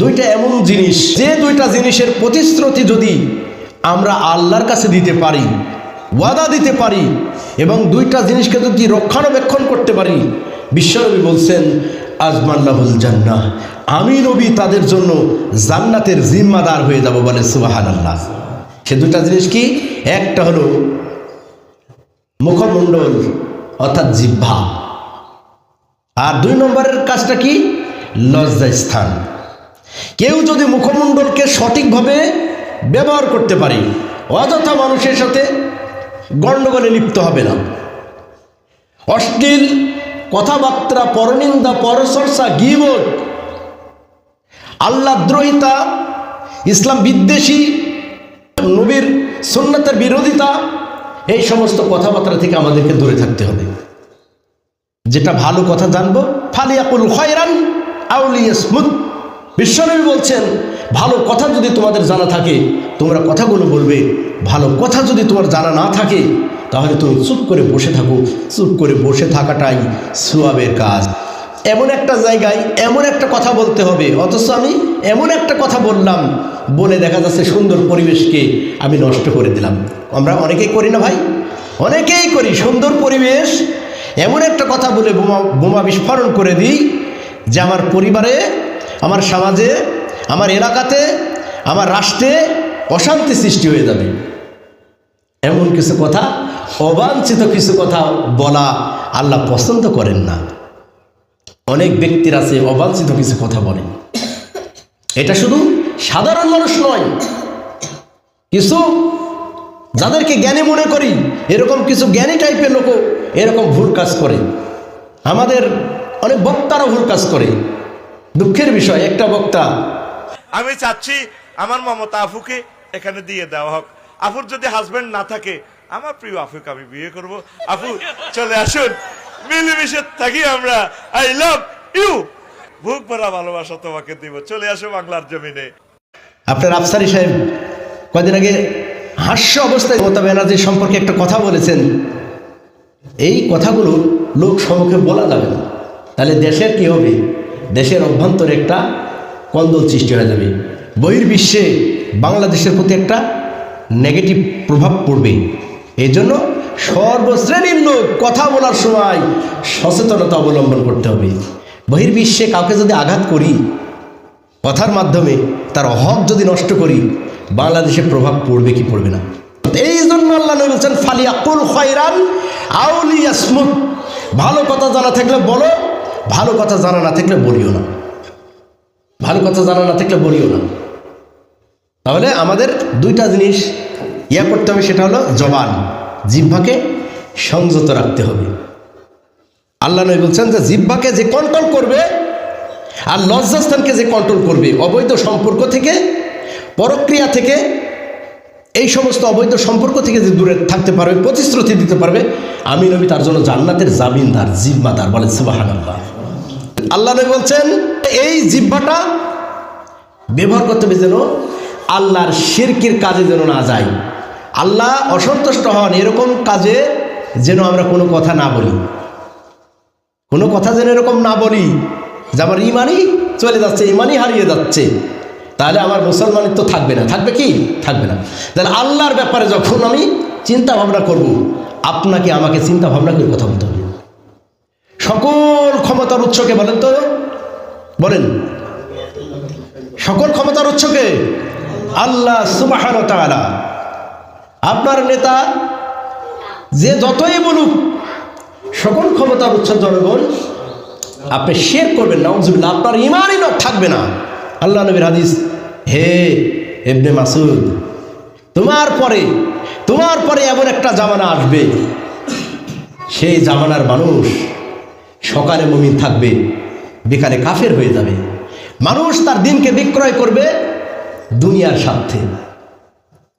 দুইটা এমন জিনিস, যে দুইটা জিনিসের প্রতিশ্রুতি যদি আমরা আল্লাহর কাছে দিতে পারি, ওয়াদা দিতে পারি, এবং দুইটা জিনিসকে যদি রক্ষণাবেক্ষণ করতে পারি, বিশ্বনবী বলছেন আজমাল্লাহুল জান্নাহ, আমি নবী তাদের জন্য জান্নাতের জিম্মাদার হয়ে যাব বলে সুবাহান আল্লাহ সে দুটা জিনিস কি? একটা হলো মুখমণ্ডল, অর্থাৎ জিহ্বা। আর দুই নম্বরের কাজটা কি? লজ্জা স্থান কেউ যদি মুখমণ্ডলকে সঠিকভাবে ব্যবহার করতে পারে, অযথা মানুষের সাথে গণ্ডগোলে লিপ্ত হবে না। অশ্লীল কথাবার্তা, পরনিন্দা, পরচর্চা গিবট আল্লাহ দ্রোহিতা ইসলাম বিদ্বেষী, নবীর সুন্নতের বিরোধিতা, এই সমস্ত কথাবার্তা থেকে আমাদেরকে দূরে থাকতে হবে। যেটা ভালো কথা জানব, ফালিয়াকুল খয়রান আউলিয়া স্মুথ বিশ্বনবী বলছেন, ভালো কথা যদি তোমাদের জানা থাকে, তোমরা কথাগুলো বলবে। ভালো কথা যদি তোমার জানা না থাকে, তাহলে তুমি চুপ করে বসে থাকো। চুপ করে বসে থাকাটাই সুয়াবের কাজ। এমন একটা জায়গায় এমন একটা কথা বলতে হবে। অথচ আমি এমন একটা কথা বললাম, বলে দেখা যাচ্ছে সুন্দর পরিবেশকে আমি নষ্ট করে দিলাম। আমরা অনেকেই করি না ভাই? অনেকেই করি। সুন্দর পরিবেশ, এমন একটা কথা বলে বোমা বোমা বিস্ফোরণ করে দিই, যে আমার পরিবারে আমার সমাজে, আমার এলাকাতে, আমার রাষ্ট্রে অশান্তি সৃষ্টি হয়ে যাবে। এমন কিছু কথা, অবাঞ্ছিত কিছু কথা বলা আল্লাহ পছন্দ করেন না। অনেক ব্যক্তির আছে অবাঞ্ছিত কিছু কথা বলে। এটা শুধু সাধারণ মানুষ নয়। কিছু যাদেরকে জ্ঞানী মনে করি, এরকম কিছু জ্ঞানী টাইপের লোক এরকম ভুল কাজ করে। আমাদের অনেক বক্তারা ভুল কাজ করে। দুঃখের বিষয় একটা বক্তা। আমি চাচ্ছি আমার মমতা আফুকে এখানে দিয়ে দেওয়া হোক। আফুর যদি হাজবেন্ড না থাকে আমার প্রিয় আফুকে আমি বিয়ে করব। আফু চলে আসুন। মিলেমিশে থাকি আমরা। আই লাভ ইউ বুক ভরা ভালোবাসা তোমাকে দিব। চলে আসো বাংলার জমিনে। আপনার আফসারি সাহেব কয়দিন আগে হাস্য অবস্থায় মমতা ব্যানার্জি সম্পর্কে একটা কথা বলেছেন। এই কথাগুলো লোক সম্মুখে বলা যাবে না। তাহলে দেশের কি হবে? দেশের অভ্যন্তরে একটা কন্দল সৃষ্টি হয়ে যাবে। বহির্বিশ্বে বাংলাদেশের প্রতি একটা নেগেটিভ প্রভাব পড়বে। এই জন্য সর্বশ্রেণীর লোক কথা বলার সময় সচেতনতা অবলম্বন করতে হবে। বহির্বিশ্বে কাউকে যদি আঘাত করি, কথার মাধ্যমে তার হক যদি নষ্ট করি, বাংলাদেশে প্রভাব পড়বে কি পড়বে না? এই জন্য আল্লাহ নবী বলছেন, ফালিয়াকুল খয়রান স্মুথ ভালো কথা জানা থাকলে বলো ভালো কথা জানা না থাকলে বলিও না। ভালো কথা জানা না থাকলে বলিও না। তাহলে আমাদের দুইটা জিনিস ইয়া করতে হবে, সেটা হলো জবান। জিহ্বাকে সংযত রাখতে হবে। আল্লাহ নবী বলছেন যে জিহ্বাকে যে কন্ট্রোল করবে আর লজ্জাস্থানকে যে কন্ট্রোল করবে, অবৈধ সম্পর্ক থেকে, পরক্রিয়া থেকে, এই সমস্ত অবৈধ সম্পর্ক থেকে যে দূরে থাকতে পারবে, প্রতিশ্রুতি দিতে পারবে, আমি নবী তার জন্য জান্নাতের জামিনদার জিম্মাদার বলেন সুবাহান আল্লাহ আল্লাহ বলছেন, এই জিব্বাটা ব্যবহার করতে হবে যেন আল্লাহর শিরকির কাজে যেন না যায়। আল্লাহ অসন্তুষ্ট হন, এরকম কাজে যেন আমরা কোনো কথা না বলি। কোনো কথা যেন এরকম না বলি যে আমার ইমানই চলে যাচ্ছে, ইমানই হারিয়ে যাচ্ছে। তাহলে আমার মুসলমানিত্ব থাকবে না। থাকবে কি? থাকবে না। তাহলে আল্লাহর ব্যাপারে যখন আমি চিন্তা ভাবনা করব, আপনাকে আমাকে চিন্তা ভাবনা করে কথা বলতে হবে। সকল ক্ষমতার উৎসকে বলেন তো? বলেন। সকল ক্ষমতার উৎসকে? আল্লাহ সুবাহান আপনার নেতা যে যতই বলুক, সকল ক্ষমতার উৎস জনগণ আপনি শের করবেন না উজুবিল্লা আপনার ইমানই থাকবে না। আল্লাহ নবীর হাদিস, হে এবনে মাসুদ তোমার পরে তোমার পরে এমন একটা জামানা আসবে। সেই জামানার মানুষ সকালে মমিন থাকবে, বিকালে কাফের হয়ে যাবে। মানুষ তার দিনকে বিক্রয় করবে দুনিয়ার স্বার্থে।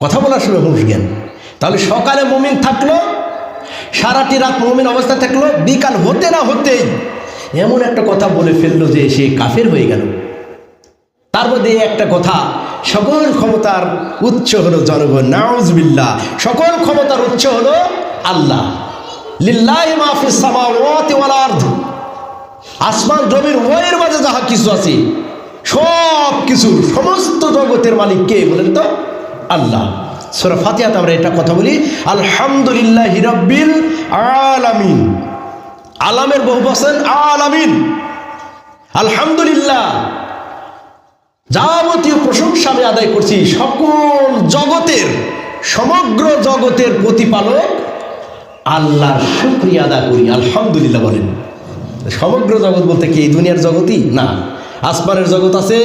কথা বলার সময় হুঁশ জ্ঞান। তাহলে সকালে মমিন থাকল, সারাটি রাত মমিন অবস্থায় থাকল, বিকাল হতে না হতেই এমন একটা কথা বলে ফেলল যে সে কাফের হয়ে গেল। তার মধ্যে একটা কথা, সকল ক্ষমতার উচ্চ হলো জনগণ নাউজবিল্লা সকল ক্ষমতার উচ্চ হলো আল্লাহ। আসমান, জমির ওয়ের মাঝে যাহা কিছু আছে সব কিছু সমস্ত জগতের মালিক কে বলেন তো? আল্লাহ। সোরা ফাতিহাতে আমরা এটা কথা বলি, আলহামদুলিল্লাহ হিরব্বিল আলামিন। আলামের বহু বসেন আলামিন। আলহামদুলিল্লাহ। যাবতীয় প্রশংসা আমি আদায় করছি, সকল জগতের, সমগ্র জগতের প্রতিপালক আল্লাহর শুক্রিয়া আদা করি। আলহামদুলিল্লাহ বলেন। সমগ্র জগৎ বলতে কি? এই দুনিয়ার জগতই? না। আসমানের জগৎ আছে,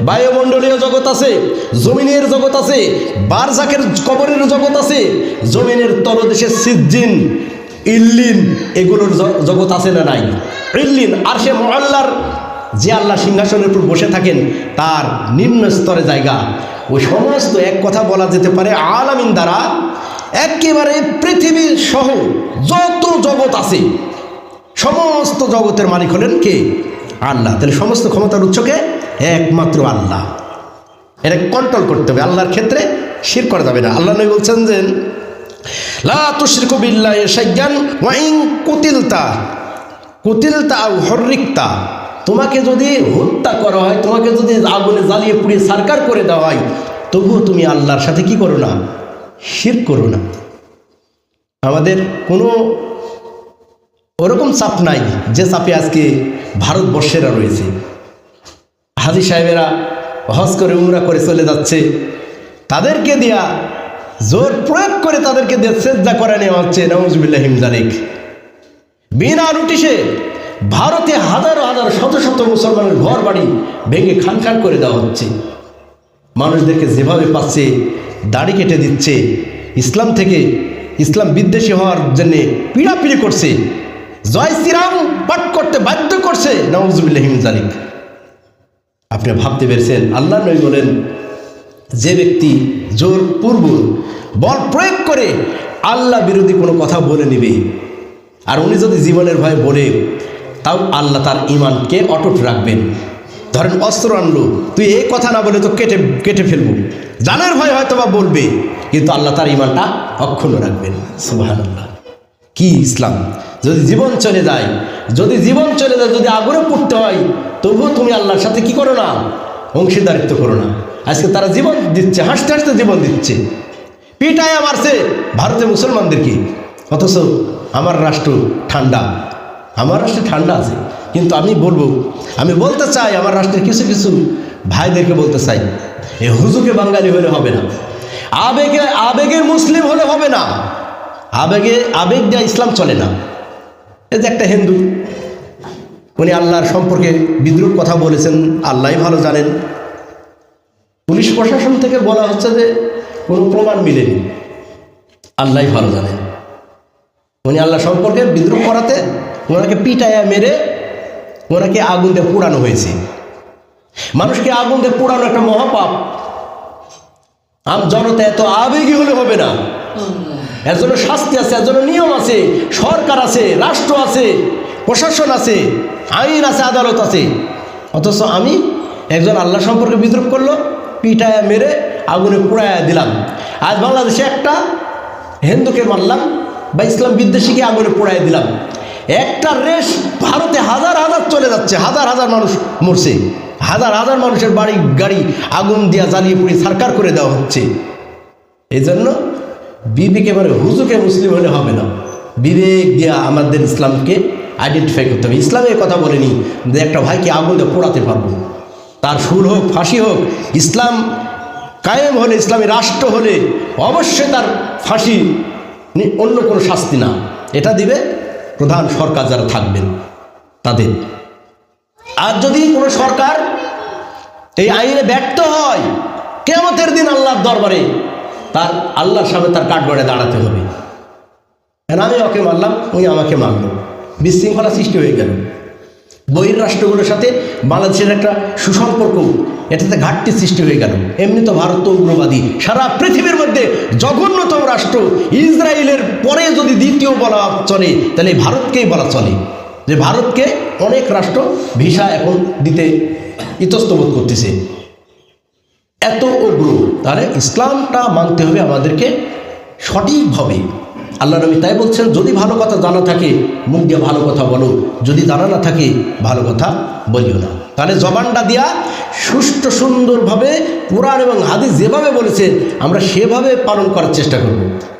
বায়ুমণ্ডলীয় জগৎ আছে, জমিনের জগৎ আছে, বারজাকের কবরের জগৎ আছে, জমিনের তলদেশে সিজ্জিন, ইল্লিন, এগুলোর জগৎ আছে না নাই? ইল্লিন আর সে মহল্লার যে আল্লাহ সিংহাসনের উপর বসে থাকেন, তার নিম্ন স্তরে জায়গা। ওই সমস্ত এক কথা বলা যেতে পারে আলামিন দ্বারা একেবারে পৃথিবীর সহ যত জগৎ আছে, সমস্ত জগতের মালিক হলেন কে? আল্লাহ। তাহলে সমস্ত ক্ষমতার উৎসকে একমাত্র আল্লাহ। এটা কন্ট্রোল করতে হবে। আল্লাহর ক্ষেত্রে শির করা যাবে না। আল্লাহ নবী বলছেন যে, লা কুতিলতা কুতিলতা হররিকতা, তোমাকে যদি হত্যা করা হয়, তোমাকে যদি আগুনে জ্বালিয়ে পুড়িয়ে সারকার করে দেওয়া হয়, তবুও তুমি আল্লাহর সাথে কি করো না? শির করো না। আমাদের কোনো ওরকম চাপ নাই যে চাপে আজকে ভারতবর্ষেরা রয়েছে। হাজি সাহেবেরা হজ করে, উমরা করে চলে যাচ্ছে। তাদেরকে দিয়া জোর প্রয়োগ করে তাদেরকে দিয়ে শ্রদ্ধা করে নেওয়া হচ্ছে নওয়াজবিল্লাহ হিমজালিক বিনা নোটিশে ভারতে হাজারো হাজার শত শত মুসলমানের ঘর বাড়ি ভেঙে খান খান করে দেওয়া হচ্ছে। মানুষদেরকে যেভাবে পাচ্ছে দাড়ি কেটে দিচ্ছে। ইসলাম থেকে ইসলাম বিদ্বেষী হওয়ার জন্যে পিড়াপিড়ি করছে। জয় শ্রীরাম পাঠ করতে বাধ্য করছে। নওয়াজবিল্লাহ হিমজালিক আপনি ভাবতে পেরেছেন, আল্লাহ নই বলেন, যে ব্যক্তি জোর পূর্ব বল প্রয়োগ করে আল্লাহ বিরোধী কোনো কথা বলে নেবে। আর উনি যদি জীবনের ভয় বলে, তাও আল্লাহ তার ইমানকে অটুট রাখবেন। ধরেন অস্ত্র আনলো, তুই এই কথা না বলে তো কেটে কেটে ফেলব। জানের ভয় হয়তো বা বলবে, কিন্তু আল্লাহ তার ইমানটা অক্ষুণ্ণ রাখবেন। সুবাহান আল্লাহ কি ইসলাম? যদি জীবন চলে যায়, যদি জীবন চলে যায়, যদি আগুনে পড়তে হয়, তবুও তুমি আল্লাহর সাথে কি করো না? অংশীদারিত্ব করো না। আজকে তারা জীবন দিচ্ছে, হাসতে হাসতে জীবন দিচ্ছে। পিটায় মারছে ভারতের মুসলমানদেরকে অথচ আমার রাষ্ট্র ঠান্ডা। আমার রাষ্ট্রে ঠান্ডা আছে। কিন্তু আমি বলব, আমি বলতে চাই, আমার রাষ্ট্রের কিছু কিছু ভাইদেরকে বলতে চাই, এ হুজুকে বাঙালি হলে হবে না। আবেগে আবেগে মুসলিম হলে হবে না। আবেগে, আবেগ দেওয়া ইসলাম চলে না। এই যে একটা হিন্দু, উনি আল্লাহর সম্পর্কে বিদ্রুপ কথা বলেছেন, আল্লাহই ভালো জানেন। পুলিশ প্রশাসন থেকে বলা হচ্ছে যে কোনো প্রমাণ মিলেনি। আল্লাহই ভালো জানেন। উনি আল্লাহ সম্পর্কে বিদ্রুপ করাতে ওনাকে পিটায়া মেরে ওনাকে আগুন দিয়ে পোড়ানো হয়েছে। মানুষকে আগুন দিয়ে পোড়ানো একটা মহাপাপ। আম জনতা এত আবেগী হলে হবে না। এর জন্য শাস্তি আছে, এর জন্য নিয়ম আছে, সরকার আছে, রাষ্ট্র আছে, প্রশাসন আছে, আইন আছে, আদালত আছে। অথচ আমি একজন আল্লাহ সম্পর্কে বিদ্রুপ করল, পিটায় মেরে আগুনে পোড়ায় দিলাম। আজ বাংলাদেশে একটা হিন্দুকে মারলাম বা ইসলাম বিদ্বেষীকে আগুনে পোড়ায় দিলাম। একটা রেশ ভারতে হাজার হাজার চলে যাচ্ছে, হাজার হাজার মানুষ মরছে। হাজার হাজার মানুষের বাড়ি, গাড়ি, আগুন দিয়া জ্বালিয়ে পুড়িয়ে সরকার করে দেওয়া হচ্ছে। এই জন্য বিবেক এবারে হুজুকে মুসলিম হলে হবে না। বিবেক দিয়া আমাদের ইসলামকে আইডেন্টিফাই করতে হবে। ইসলামে কথা বলেনি যে একটা ভাইকে আগুন দিয়ে পোড়াতে পারব। তার সুর হোক, ফাঁসি হোক, ইসলাম কায়েম হলে ইসলামী রাষ্ট্র হলে অবশ্যই তার ফাঁসি অন্য কোনো শাস্তি না। এটা দিবে প্রধান সরকার যারা থাকবেন, তাদের। আর যদি কোনো সরকার এই আইনে ব্যর্থ হয়। কেমতের দিন আল্লাহর দরবারে তার আল্লাহর সামনে তার কাঠগড়ে দাঁড়াতে হবে। আমি ওকে মারলাম উনি আমাকে মারলো। বিশৃঙ্খলা সৃষ্টি হয়ে গেল। বহির রাষ্ট্রগুলোর সাথে বাংলাদেশের একটা সুসম্পর্ক, এটাতে ঘাটতি সৃষ্টি হয়ে গেল। এমনি তো ভারত তো উগ্রবাদী। সারা পৃথিবীর মধ্যে জঘন্যতম রাষ্ট্র। ইসরায়েলের পরে যদি দ্বিতীয় বলা চলে, তাহলে ভারতকেই বলা চলে। যে ভারতকে অনেক রাষ্ট্র ভিসা এখন দিতে ইতস্তবোধ করতেছে। এত উগ্র, তাহলে ইসলামটা মানতে হবে আমাদেরকে সঠিকভাবে। আল্লাহ নবী তাই বলছেন, যদি ভালো কথা জানা থাকে, মুখ দিয়ে ভালো কথা বলো। যদি জানা না থাকে, ভালো কথা বলিও না। তাহলে জবানটা দিয়া সুষ্ঠু, সুন্দরভাবে কোরআন এবং হাদিস যেভাবে বলেছে, আমরা সেভাবে পালন করার চেষ্টা করব।